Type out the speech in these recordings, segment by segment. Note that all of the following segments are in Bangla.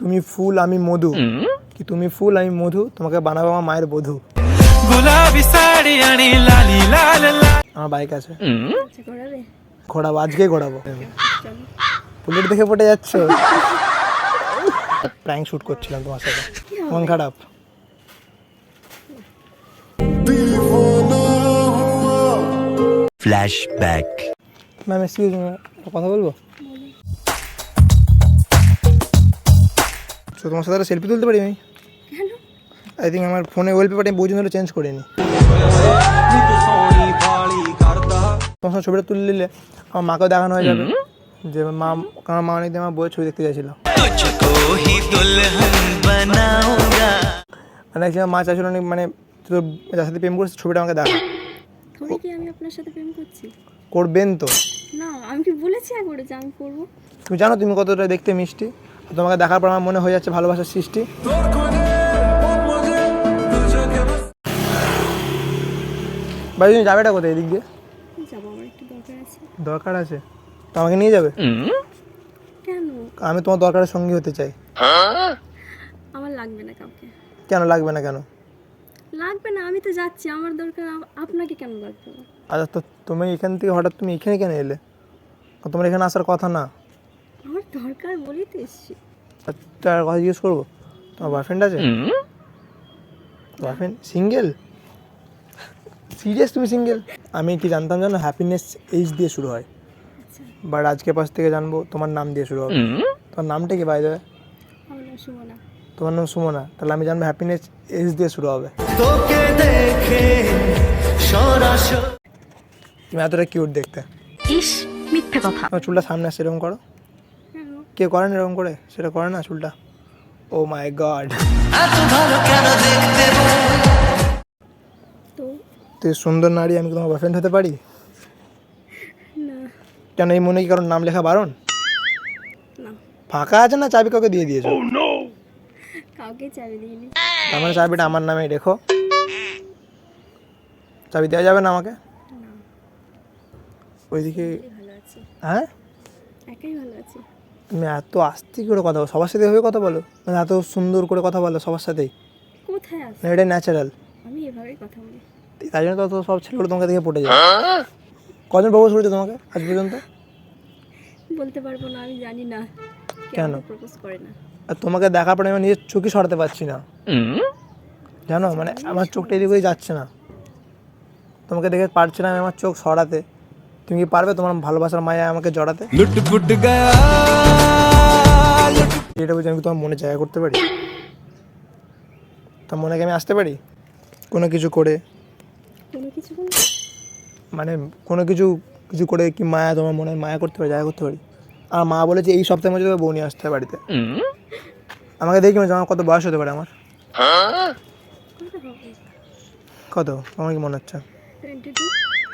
তুমি ফুল আমি মধু। কি তুমি ফুল আমি মধু? তোমাকে বানাবো আমার মায়ের বধু। আমার বাইক আছে। ঘোরাবো আজকে ঘোরাবো। বুলেট দেখে পটে যাচ্ছে? প্র্যাঙ্ক শুট করছিলাম তোমার সাথে। মন খারাপ। ফ্ল্যাশ ব্যাক ম্যাম এক্সকিউজ কথা বলব? তো তোমার সাথে সেলফি তুলতে পারি আমি আই থিঙ্ক আমার ফোনে ওয়েলপেপারটা আমি বহুদিন ধরে চেঞ্জ করে নি তোমার সঙ্গে ছবিটা তুলে নিলে আমার মাকেও দেখানো হয়ে যাবে। যে মা কারণ মা অনেকদিন আমার বইয়ের ছবি দেখতে চাইছিল মানে মা চাইছিল অনেক মানে তোর যার সাথে প্রেম করছে ছবিটা আমাকে দেখা। করবেন তো। না আমি কি বলেছি যে আমি করব? তুমি জানো তুমি কতটা দেখতে মিষ্টি। তোমাকে দেখার পর আমার মনে হয়ে যাচ্ছে ভালোবাসার সৃষ্টি। ভাই তুমি যাবেটা কোথায়? এদিক দিয়ে? দরকার আছে। তো আমাকে নিয়ে যাবে? আমি তোমার দরকারের সঙ্গী হতে চাই। আমার লাগবে না কাউকে। কেন লাগবে না কেন? লাগবে না আমি তো যাচ্ছি। আমার দরকার আপনাকে কেন লাগবে? আচ্ছা তো তুমি এখান থেকে হঠাৎ তুমি এখানে কেন এলে? তোমার এখানে আসার কথা না। দরকার বলেই তো এসছি। আচ্ছা আর কথা জিজ্ঞেস করব? তোমার বয়ফ্রেন্ড আছে? বয়ফ্রেন্ড সিঙ্গেল সিরিয়াস তুমি সিঙ্গেল আমি কি জানতাম জানো? হ্যাপিনেস এইচ দিয়ে শুরু হয়। আচ্ছা। বাট আজকে পাশ থেকে জানব তোমার নাম দিয়ে শুরু হবে। তোমার নামটা কি বাই দেবে আমার নাম সুমনা। তোমার নাম সুমনা। তাহলে আমি জানব হ্যাপিনেস এইচ দিয়ে শুরু হবে। তোকে দেখে তুমি এতটা কিউট দেখতে। ইস মিথ্যে কথা। তোমার চুলটা সামনে আসছে এরকম করো। কেন কে করে না এরকম করে? সেটা করে না চুলটা? ও মাই গড তুই সুন্দর নারী আমি তোমার বয়ফ্রেন্ড হতে পারি? কেন এই মনে কি কারণ নাম লেখা বারণ? ফাঁকা আছে না চাবি কাউকে দিয়ে দিয়েছ? কাউকে চাবি দিইনি। তার মানে চাবিটা আমার নামে রেখো। চাবি দেওয়া যাবে না আমাকে? ওইদিকে হ্যাঁ? একাই ভালো আছি। তুমি এত আস্তে করে কথা বলো সবার সাথে এভাবে কথা বলো। মানে এত সুন্দর করে কথা বলো সবার সাথেই। কোথায় আছি? এটা ন্যাচারাল আমি এভাবেই কথা বলি। তাই জন্য তো সব ছেলেগুলো তোমাকে দেখে পড়ে যায়। কজন প্রপোজ করেছে তোমাকে আজ পর্যন্ত? বলতে পারব না আমি জানি না। কেন? প্রপোজ করে না? আর তোমাকে দেখার পরে আমি নিজের চোখই সরাতে পারছি না। জানো? মানে আমার চোখটা এদিকেই যাচ্ছে না। তোমাকে দেখে পারছি না আমি আমার চোখ সরাতে। তুমি কি পারবে তোমার ভালোবাসার মায়া আমাকে জড়াতে? এটা আমি তোমার মনে জায়গা করতে পারি? তা মনে কি আমি আসতে পারি? কোনো কিছু করে? মানে কোনো কিছু কিছু করে কি মায়া তোমার মনে মায়া করতে পারি জায়গা করতে পারি? আর মা বলেছে এই সপ্তাহের মধ্যে বউ নিয়ে আসতে বাড়িতে। আমাকে দেখি আমার কত বয়স হতে পারে আমার। কত আমার কি মনে হচ্ছে?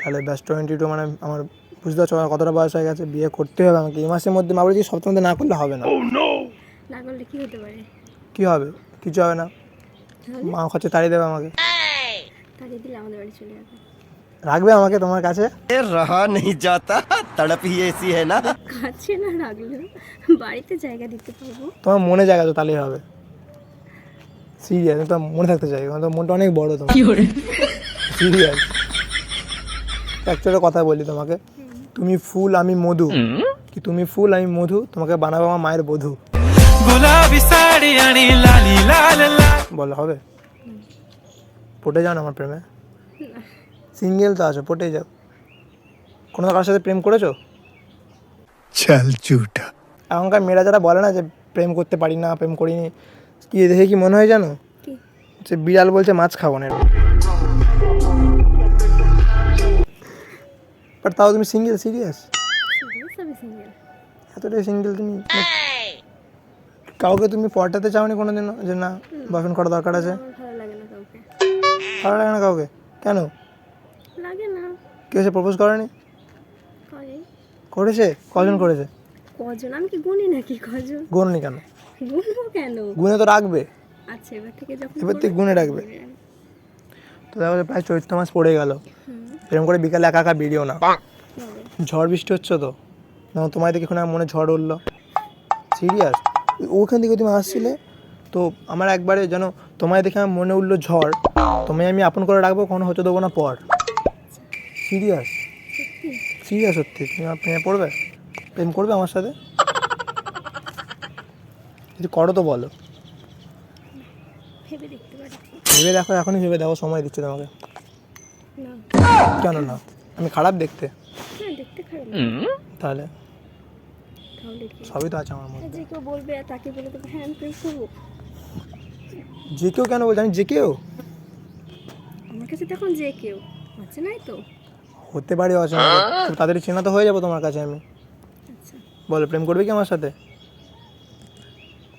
তাহলে ব্যাস টোয়েন্টি টু মানে আমার বুঝতে পারছ আমার কতটা বয়স হয়ে গেছে বিয়ে করতে হবে আমাকে। এই মাসের মধ্যে মা বলেছি সপ্তাহে না করলে হবে না। oh, না কি হবে? কিছু হবে না। মা হচ্ছে তাড়িয়ে দেবে আমাকে। রাখবে আমাকে তোমার কাছে? রাহা নেই যাতা তড়প হি এসি হ্যায় না। কাছে না রাখলেও বাড়িতে জায়গা দিতে পারব। তোমার মনে জায়গা তো তাহলেই হবে। সিরিয়াস তোমার মনে থাকতে চাই তোমার মনটা অনেক বড় তোমার। সিরিয়াস একটা কথা বলি তোমাকে। তুমি ফুল আমি মধু। কি তুমি ফুল আমি মধু? তোমাকে বানাবো আমার মায়ের বধু। বলো হবে? পটে যাও না আমার প্রেমে? সিঙ্গেল তো আছো পটে যাও। কোনো কারোর সাথে প্রেম করেছ? চাল চুটা। এখনকার মেয়েরা যারা বলে না যে প্রেম করতে পারি না প্রেম করিনি কি দেখে কি মনে হয় জানো? যে বিড়াল বলছে মাছ খাব না বাট তাও তুমি সিঙ্গেল সিরিয়াস এতটাই সিঙ্গেল তুমি? কাউকে তুমি পটাতে চাওনি কোনোদিনও? যে না বয়ফ্রেন্ড করা দরকার আছে? ভালো লাগে না কাউকে। কেন? লাগে না। কেউ সে প্রপোজ করেনি? করেছে? কজন করেছে? কজন? আমি কি গুনি নাকি কজন? গুণনি কেন? গুনবো কেন? গুণে তো রাখবে। আচ্ছা এবার থেকে যখন এবার থেকে গুণে রাখবে। তো দেখো প্রায় চৈত্র মাস পড়ে গেল। এরকম করে বিকালে একা একা বেরিয়েও না। ঝড় বৃষ্টি হচ্ছে তো। না তোমায় দেখে এখন আমার মনে ঝড় উঠল। সিরিয়াস ওখান থেকে তুমি আসছিলে? তো আমার একবারে যেন তোমায় দেখে আমার মনে উঠল ঝড়। তোমায় আমি আপন করে রাখব কখনো হতে দেবো না পর। সিরিয়াস সিরিয়াস সত্যি? তুমি আমার প্রেমে পড়বে? প্রেম করবে আমার সাথে? যদি করো তো বলো। ভেবে দেখতে পারি ভেবে দেখো এখনই ভেবে দেখো সময় দিচ্ছে তোমাকে। কেন না আমি খারাপ দেখতে। হ্যাঁ দেখতে খারাপ না। তাহলে? সবই তো আছে আমার মধ্যে। যে কেউ বলবে তাকে বলে দেবে হ্যাঁ আমি করব। যে কেউ কেন বলছে? আমি যে কেউ? আমার কাছে তখন যে কেউ। আছে নাই তো? হতে পারি অচেনা খুব তাড়াতাড়ি চেনা তো হয়ে যাব তোমার কাছে আমি। আচ্ছা। বলো প্রেম করবে কি আমার সাথে?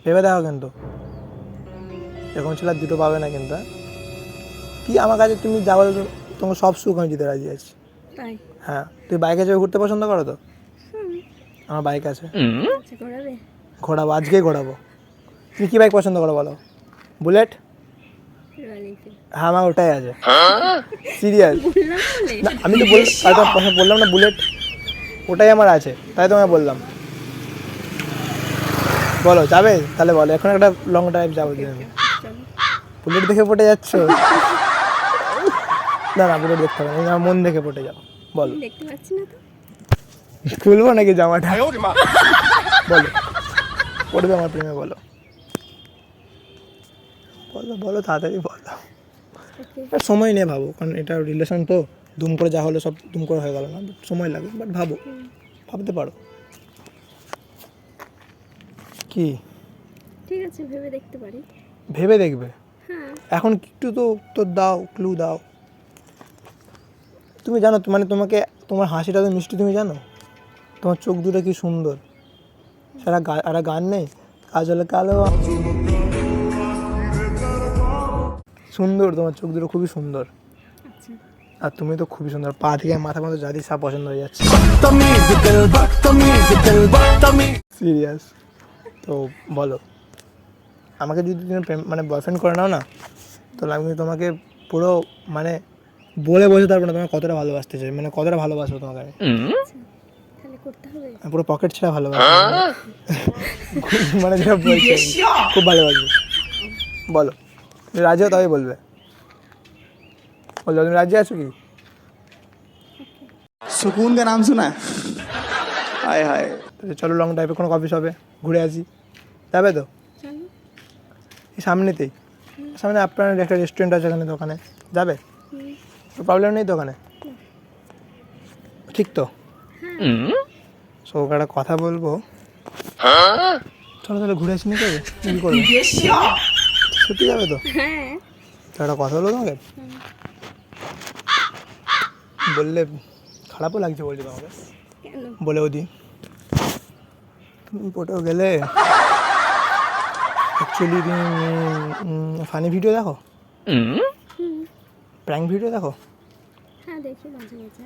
ভেবে দেখো কিন্তু। এরকম ছিল আর দুটো পাবে না কিন্তু হ্যাঁ? কি আমার কাছে তুমি যা বলো তোমার সব সুখ আমি দিতে রাজি আছি। তাই? হ্যাঁ। তুই বাইকে চেপে ঘুরতে পছন্দ করো তো? আমার বাইক আছে। আচ্ছা ঘোরাবো? আজকেই ঘোরাবো। তুমি কি বাইক পছন্দ করো বলো? বুলেট? হ্যাঁ আমার ওটাই আছে। সিরিয়াস। না আমি তো বললাম না বুলেট। ওটাই আমার আছে। তাই তো আমি বললাম। বলো যাবে? তাহলে বলো এখন একটা লং ড্রাইভ যাব বুলেট দেখে পটে যাচ্ছ? না বুলেট দেখতে হবে না আমার মন দেখে পটে যাও বলো। দেখতে পাচ্ছি না তো। খুলবো নাকি জামাটা? বলো। পড়বে আমার প্রেমে বলো। বলো বলো তাড়াতাড়ি বলো। সময় নেই ভাবো কারণ এটা রিলেশন তো দুম করে যা হলো সব দুম করে হয়ে গেল না সময় লাগে বাট ভাবো। ভাবতে পারো। কি? ঠিক আছে ভেবে দেখতে পারি। ভেবে দেখবে? হ্যাঁ। এখন একটু তো তো দাও ক্লু দাও। তুমি জানো মানে তোমাকে তোমার হাসিটা তো মিষ্টি তুমি জানো? তোমার চোখ দুটো কি সুন্দর? গা একটা গান নেই? কাজল কালো। সুন্দর তোমার চোখ দুটো খুবই সুন্দর। আচ্ছা। আর তুমি তো খুবই সুন্দর। পা থেকে মাথা মতো জাতি সব পছন্দ হয়ে যাচ্ছে। সিরিয়াস তো বলো আমাকে যদি তুমি প্রেম মানে বয়ফ্রেন্ড করে নাও না তাহলে আমি তোমাকে পুরো মানে বলে বোঝাতে পারবো না তোমাকে কতটা ভালোবাসতে চাই মানে কতটা ভালোবাসবো তোমাকে আমি তাহলে করতে হবে আমি পুরো পকেট ছেড়ে ভালোবাসি মানে যেটা বলছি আমি। খুব ভালোবাসবো বলো তুমি রাজি হও তবেই বলবে বললো তুমি রাজি আছো কি सुकून का नाम सुना है हाय हाय তাহলে চলো লং ড্রাইভে কোনো কফি শপে ঘুরে আসি যাবে তো চলো এই সামনেতেই সামনে আপনার একটা রেস্টুরেন্ট আছে ওখানে দোকানে যাবে প্রবলেম নেই তো ওখানে? ঠিক তো? সো ওকে একটা কথা বলব। চলো তাহলে ঘুরে আসি নাকি? কি করবে? সত্যি যাবে তো? হ্যাঁ। তো একটা কথা বলব তোমাকে? বললে খারাপও লাগছে বলছি তোমাকে। কেন? বলেও দিই তুমি পটেও গেলে? অ্যাকচুয়ালি তুমি ফানি ভিডিও দেখো? প্র্যাঙ্ক ভিডিও দেখো? দেখি মাঝে মাঝে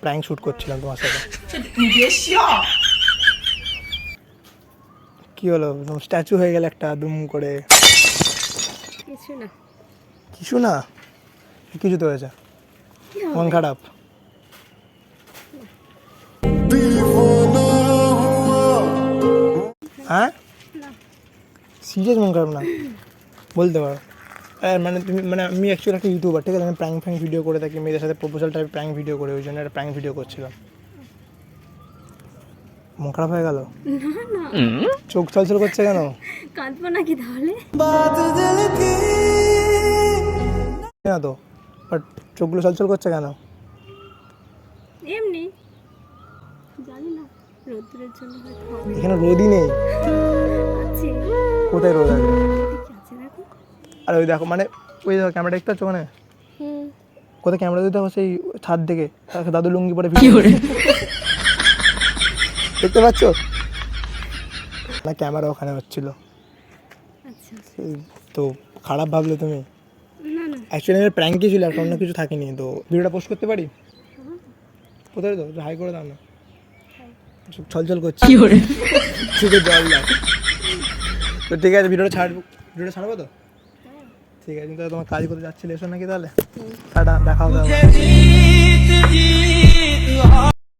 প্র্যাঙ্ক শ্যুট করছিলাম তোমার সাথে। কি হলো? স্ট্যাচু হয়ে গেল একটা দুম করে। কিছু না। কিছু না? কিছু তো হয়েছে। মন খারাপ। হ্যাঁ? না। সিরিয়াস মন খারাপ না? বলতে পারো। মানে তুমি মানে আমি অ্যাকচুয়ালি একটা ইউটিউবার ঠিক আছে? আমি প্র্যাঙ্ক ফ্র্যাঙ্ক ভিডিও করে থাকি মেয়েদের সাথে প্রপোজাল টাইপ প্র্যাঙ্ক ভিডিও করে ওই জন্য একটা প্র্যাঙ্ক ভিডিও করছিলাম। মন খারাপ হয়ে গেল? চোখ ছলছল করছে কেন? কাঁদবো নাকি তাহলে? না তো বাট চোখগুলো ছলছল করছে কেন? এমনি। জানি না রোদ্দুরের জন্য এখানে রোদই নেই। কোথায় রোদ আছে? আর ওই দেখো মানে ওই দেখো ক্যামেরা দেখতে পাচ্ছ মানে কোথায় ক্যামেরা দিতে দেখো সেই ছাদ থেকে। দাদু লুঙ্গি পরে ভিডিও দেখতে পাচ্ছ? না ক্যামেরা ওখানে হচ্ছিল। আচ্ছা। তো খারাপ ভাবলে তুমি? না না। অ্যাকচুয়ালি আমার প্র্যাঙ্কই ছিল একটা অন্য কিছু থাকেনি। তো ভিডিওটা পোস্ট করতে পারি? কোথায় তো? হাই করে দাও না। ছলছল করছে। চোখে জল দাও তো ঠিক আছে ভিডিওটা ছাড়বো ভিডিওটা ছাড়বো তো? ঠিক আছে তাহলে তোমার কাজ করে যাচ্ছিলে? এসো নাকি তাহলে? টাটা দেখা হবে।